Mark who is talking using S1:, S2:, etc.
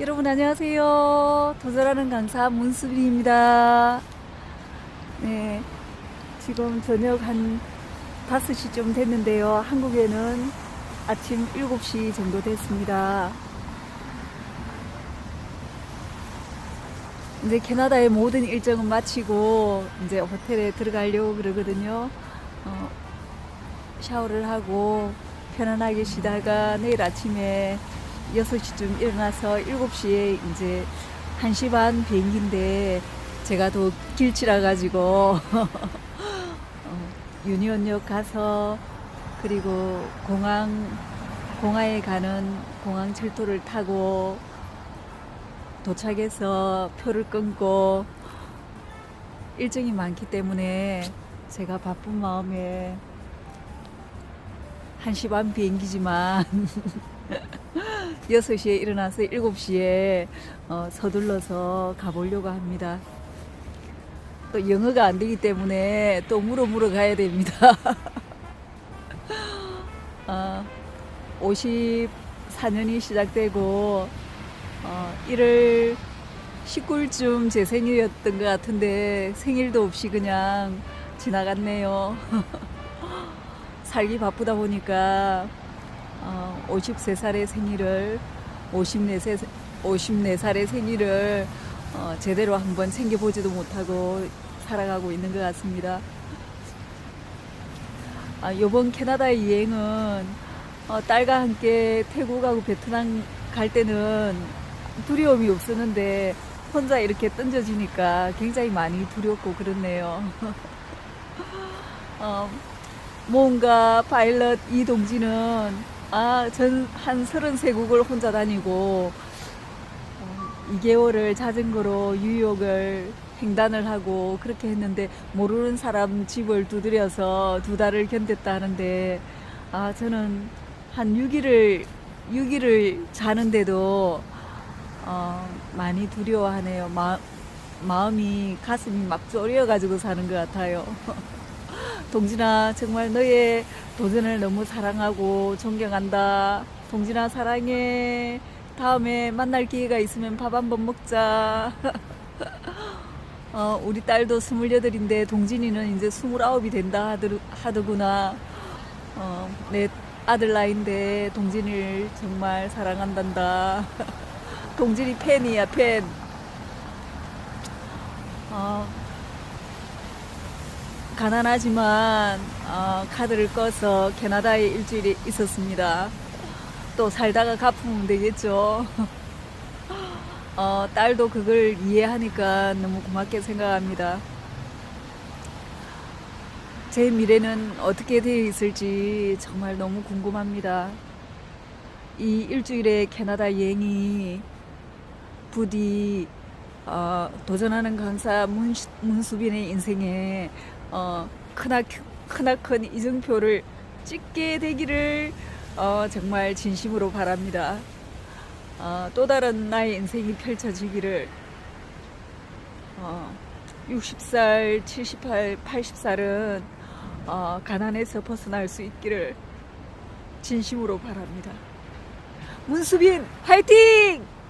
S1: 여러분 안녕하세요. 도전하는 강사 문수빈입니다. 네, 지금 저녁 한 5시쯤 됐는데요. 한국에는 아침 7시 정도 됐습니다. 이제 캐나다의 모든 일정은 마치고 이제 호텔에 들어가려고 그러거든요. 어, 샤워를 하고 편안하게 쉬다가 내일 아침에 6시쯤 일어나서 7시에 이제 1시 반 비행기인데 제가 더 길치라 가지고 어, 유니온역 가서 그리고 공항 공항에 가는 공항 철도를 타고 도착해서 표를 끊고 일정이 많기 때문에 제가 바쁜 마음에 1시 반 비행기지만 6시에 일어나서 7시에 어, 서둘러서 가보려고 합니다. 또 영어가 안 되기 때문에 또 물어 물어 가야 됩니다. 어, 54년이 시작되고 어, 1월 19일쯤 제 생일이었던 것 같은데 생일도 없이 그냥 지나갔네요. 살기 바쁘다 보니까 어, 53살의 생일을 54세, 54살의 생일을 어, 제대로 한번 챙겨보지도 못하고 살아가고 있는 것 같습니다. 아, 이번 캐나다 여행은 어, 딸과 함께 태국하고 베트남 갈 때는 두려움이 없었는데 혼자 이렇게 던져지니까 굉장히 많이 두렵고 그렇네요. 어, 뭔가 파일럿 이동진은 아, 전 한 33국을 혼자 다니고 어, 2개월을 자전거로 뉴욕을 횡단을 하고 그렇게 했는데 모르는 사람 집을 두드려서 두 달을 견뎠다 하는데 아, 저는 한 6일을 6일을 자는데도 어, 많이 두려워하네요. 마, 마음이 가슴이 막 졸여가지고 사는 것 같아요. 동진아 정말 너의 도전을 너무 사랑하고 존경한다. 동진아 사랑해. 다음에 만날 기회가 있으면 밥 한 번 먹자. 어, 우리 딸도 스물여덟인데 동진이는 이제 스물아홉이 된다 하더, 하더구나. 어, 내 아들 나이인데 동진이를 정말 사랑한단다. 동진이 팬이야 팬. 어, 가난하지만 어, 카드를 꺼서 캐나다에 일주일 있었습니다. 또 살다가 갚으면 되겠죠. 어, 딸도 그걸 이해하니까 너무 고맙게 생각합니다. 제 미래는 어떻게 되어 있을지 정말 너무 궁금합니다. 이 일주일의 캐나다 여행이 부디 어, 도전하는 강사 문, 문수빈의 인생에 어, 크나, 크나큰 이정표를 찍게 되기를 어, 정말 진심으로 바랍니다. 어, 또 다른 나의 인생이 펼쳐지기를 어, 60살, 78, 80살은 어, 가난에서 벗어날 수 있기를 진심으로 바랍니다. 문수빈 화이팅!